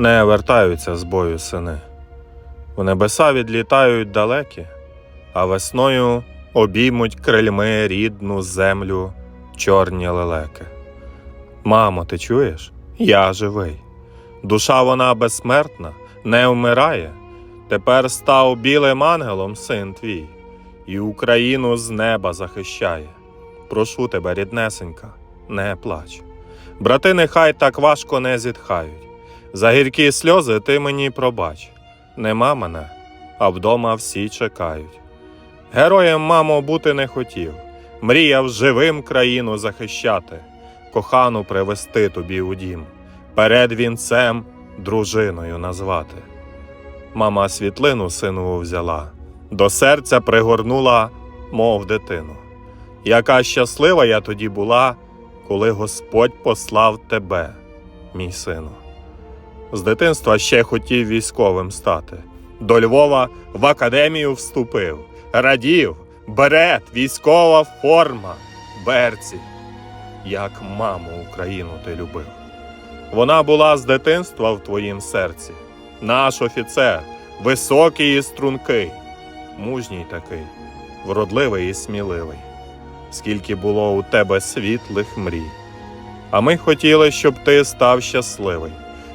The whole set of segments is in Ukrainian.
Не вертаються з бою сини. У небеса відлітають далекі, а весною обіймуть крильми рідну землю чорні лелеки. Мамо, ти чуєш? Я живий. Душа вона безсмертна, не вмирає. Тепер став білим ангелом син твій, і Україну з неба захищає. Прошу тебе, ріднесенька, не плач. Брати, нехай так важко не зітхають. За гіркі сльози ти мені пробач. Нема мене, а вдома всі чекають. Героєм, мамо, бути не хотів, мріяв живим країну захищати, кохану привести тобі у дім, перед вінцем дружиною назвати. Мама світлину сину взяла, до серця пригорнула, мов дитину. Яка щаслива я тоді була, коли Господь послав тебе, мій сину. З дитинства ще хотів військовим стати. До Львова в академію вступив, радів, берет, військова форма, берці. Як маму Україну ти любив. Вона була з дитинства в твоїм серці, наш офіцер, високий і стрункий, мужній такий, вродливий і сміливий. Скільки було у тебе світлих мрій. А ми хотіли, щоб ти став щасливий,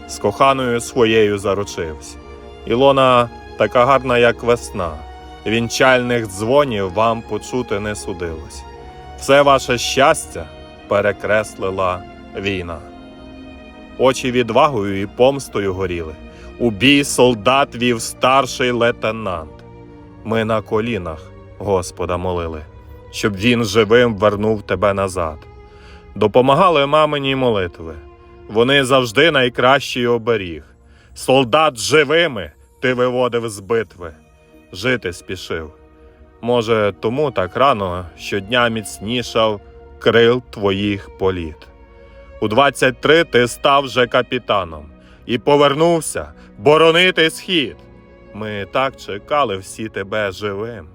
з коханою своєю заручився. Ілона така гарна, як весна, вінчальних дзвонів вам почути не судилось. Все ваше щастя перекреслила війна. Очі відвагою і помстою горіли. У бій солдат вів старший лейтенант. Ми на колінах Господа молили, щоб він живим вернув тебе назад. Допомагали мамині молитви. Вони завжди найкращий оберіг. Солдат живими ти виводив з битви, жити спішив. Може, тому так рано щодня міцнішав крил твоїх політ. У 23 ти став же капітаном і повернувся боронити схід. Ми так чекали всі тебе живим,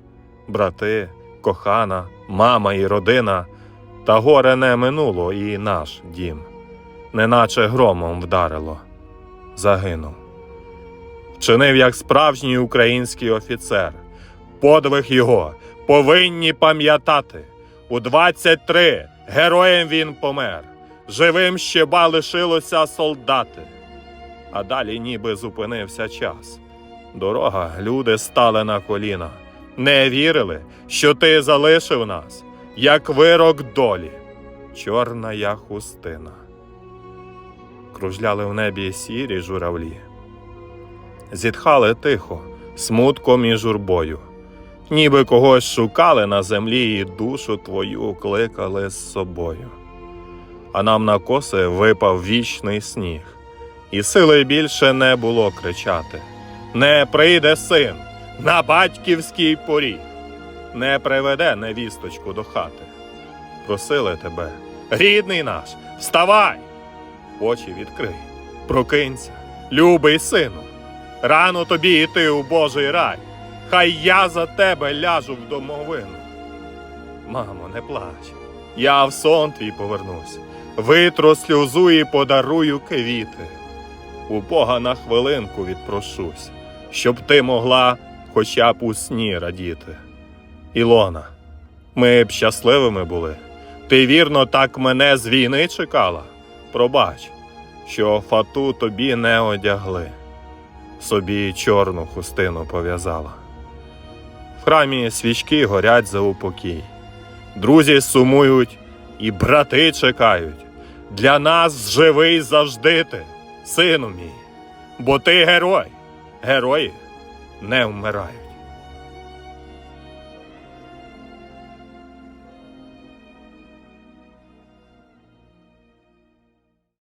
брати, кохана, мама і родина, та горе не минуло і наш дім, неначе громом вдарило, загинув. Вчинив як справжній український офіцер. Подвиг його повинні пам'ятати. У 23 героєм він помер. Живим ще ба лишилося солдати. А далі ніби зупинився час. Дорога, люди стали на коліна, не вірили, що ти залишив нас, як вирок долі, чорна хустина. Кружляли в небі сірі журавлі, зітхали тихо, смутком і журбою, ніби когось шукали на землі і душу твою кликали з собою. А нам на коси випав вічний сніг, і сили більше не було кричати. Не прийде син на батьківський поріг, не приведе невісточку до хати. Просили тебе, рідний наш, вставай! Очі відкрий, прокинься, любий сину, рано тобі йти у Божий рай, хай я за тебе ляжу в домовину. Мамо, не плач, я в сон твій повернусь, витру сльозу і подарую квіти. У Бога на хвилинку відпрошусь, щоб ти могла хоча б у сні радіти. Ілона, ми б щасливими були. Ти вірно так мене з війни чекала. Пробач, що фату тобі не одягли, собі чорну хустину пов'язала. В храмі свічки горять за упокій. Друзі сумують і брати чекають. Для нас живий завжди ти, сину мій, бо ти герой, герої не вмирають.